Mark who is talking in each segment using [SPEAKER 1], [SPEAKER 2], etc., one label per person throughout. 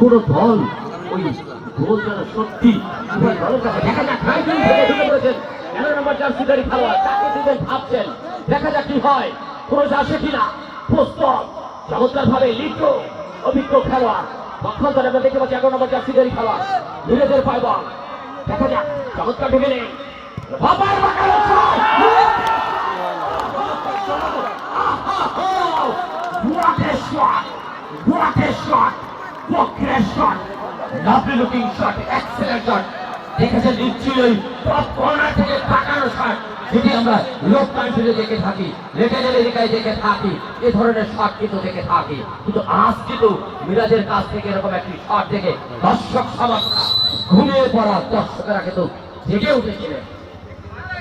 [SPEAKER 1] কোন দল ওই গোল সত্যি কাছে দেখা যাক কি হয় ক্রোশ আসে কিনা। প্রস্তুত চমৎকার ভাবে লিপ্ত, অভিজ্ঞ খেলোয়াড়। পক্ষান্তরে আমরা দেখতে পাচ্ছি এগারো নম্বর জার্সিদারি খেলোয়াড় ধীরেদের পায় বল। দেখা যাক, চমৎকার ঢুকে নেই। A shot! Lovely looking shot, excellent shot. দেখেছেন নিশ্চয়ই টপ কর্নার থেকে তাকানো শট যেটি আমরা লোক দেখে থাকি লেটেন আমেরিকায় দেখে থাকি এ ধরনের শট কিন্তু দেখে থাকি কিন্তু আজ কিন্তু মিরাজের কাছ থেকে এরকম একটি শট দেখে দর্শক সমাজটা ঘুমিয়ে পড়া দর্শকেরা কিন্তু জেগে উঠেছিলেন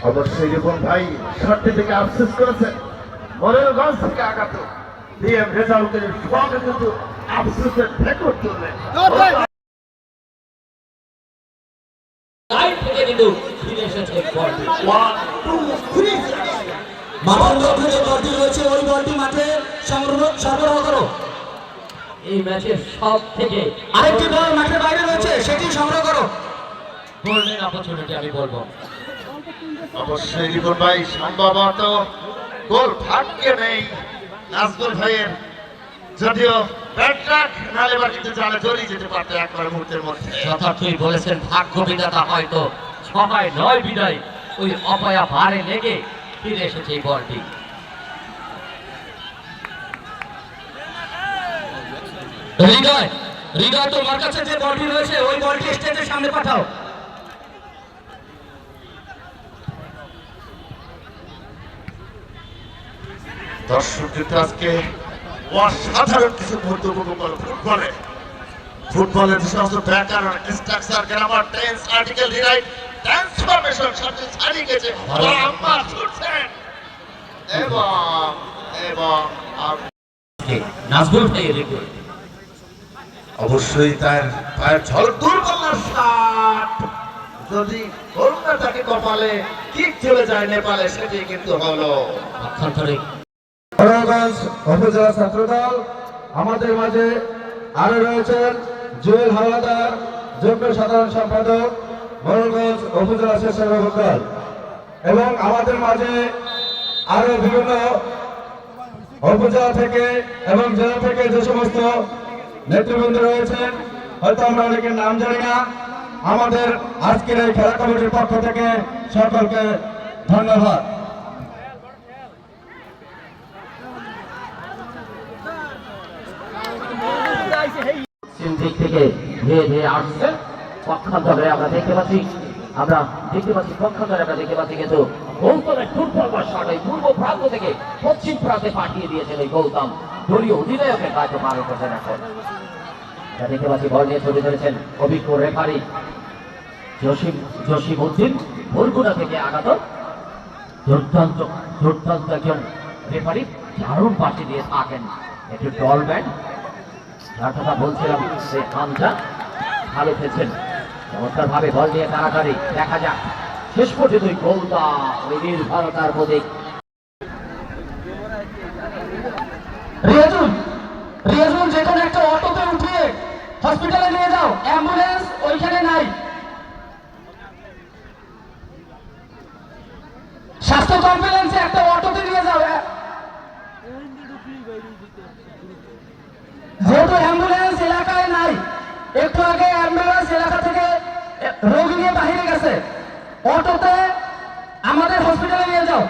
[SPEAKER 2] অবশ্যই রিপন ভাই শর্টটি থেকে আফসোস করেছেন মনের গঞ্জ থেকে আঘাত দিয়ে রেজাল্টের সঙ্গে কিন্তু আফসোসের
[SPEAKER 3] সরবরাহ করো
[SPEAKER 1] এই ম্যাচের সব থেকে
[SPEAKER 3] আরেকটি মাঠের বাইরে রয়েছে, সেটি সংগ্রহ করো।
[SPEAKER 2] অবশ্যই রিপন ভাই, সম্ভবত গোল ভাগ্যে নেই নাজমুল ভাইয়ের। যদিও নালে জড়িয়ে যেতে পারতো একবার মুহূর্তের মধ্যে।
[SPEAKER 1] যথার্থই বলেছেন ভাগ্য বিধাতা হয়তো ছয় নয় বিদায় ওই অপয়া ভারে লেগে ফিরে এসেছে এই বলটি।
[SPEAKER 3] হৃদয় হৃদয় তোমার কাছে যে বলটি রয়েছে ওই বলটি স্টেজের সামনে পাঠাও।
[SPEAKER 2] দর্শক আজকে অসাধারণ কিছু করল ফুটবলে। ফুটবলের সমস্ত ব্যাকরণ structure grammar tense article rewrite transformation সবকিছু ছাড়িয়ে গেছে আম্মা ছুটছেন। এবং এবং
[SPEAKER 1] নাজবুল ভাইয়ের রেকর্ড।
[SPEAKER 2] অবশ্যই তার পায়ের ঝলক দূর করলার যদি করুণা তাকে কপালে কিক চলে যায় নেপালে সেটি কিন্তু হলো।
[SPEAKER 1] পক্ষান্তরে
[SPEAKER 4] বড়গঞ্জ উপজেলা ছাত্রদল, আমাদের মাঝে আরও রয়েছেন জুয়েল হাওলাদার যোগ্য সাধারণ সম্পাদক বড়গঞ্জ উপজেলা স্বেচ্ছাসেবক দল। এবং আমাদের মাঝে আরও বিভিন্ন উপজেলা থেকে এবং জেলা থেকে যে সমস্ত নেতৃবৃন্দ রয়েছেন, হয়তো আমরা অনেকের নাম জানি না, আমাদের আজকের এই খেলা কমিটির পক্ষ থেকে সকলকে ধন্যবাদ
[SPEAKER 1] পশ্চিম দিক থেকে ধীরে ধীরে আসছে। পক্ষান্তরে আমরা দেখতে পাচ্ছি, আমরা দেখতে পাচ্ছি, পক্ষান্তরে আমরা দেখতে পাচ্ছি কিন্তু গৌতমের দুর্বল শট এই পূর্ব প্রান্ত থেকে পশ্চিম প্রান্তে পাঠিয়ে দিয়েছেন ওই গৌতম। দলীয় অধিনায়কের কাছে পালন করছেন এখন। দেখতে পাচ্ছি, বল নিয়ে ছবি ধরেছেন অভিজ্ঞ রেফারি জসিম জসিম উদ্দিন, বরগুনা থেকে আগত। দুর্দান্ত দুর্দান্ত একজন রেফারি দারুণ পাশে দিয়ে থাকেন। একটু ডল ব্যান্ড কথা বলছিলাম, সে ভালো খেলছেন। বল নিয়ে দেখা যাক। শেষ পর্যন্ত গোলটা প্রতীক।
[SPEAKER 3] হসপিটালে নিয়ে যাও অ্যাম্বুলেন্স ওইখানে নাই। স্বাস্থ্য কমপ্লেন্সে একটা অটোতে নিয়ে যাও হ্যাঁ? যেহেতু অ্যাম্বুলেন্স এলাকায় নাই। একটু আগে অ্যাম্বুলেন্স এলাকা থেকে রোগী নিয়ে বাহিরে গেছে। অটোতে আমাদের হসপিটালে নিয়ে যাও।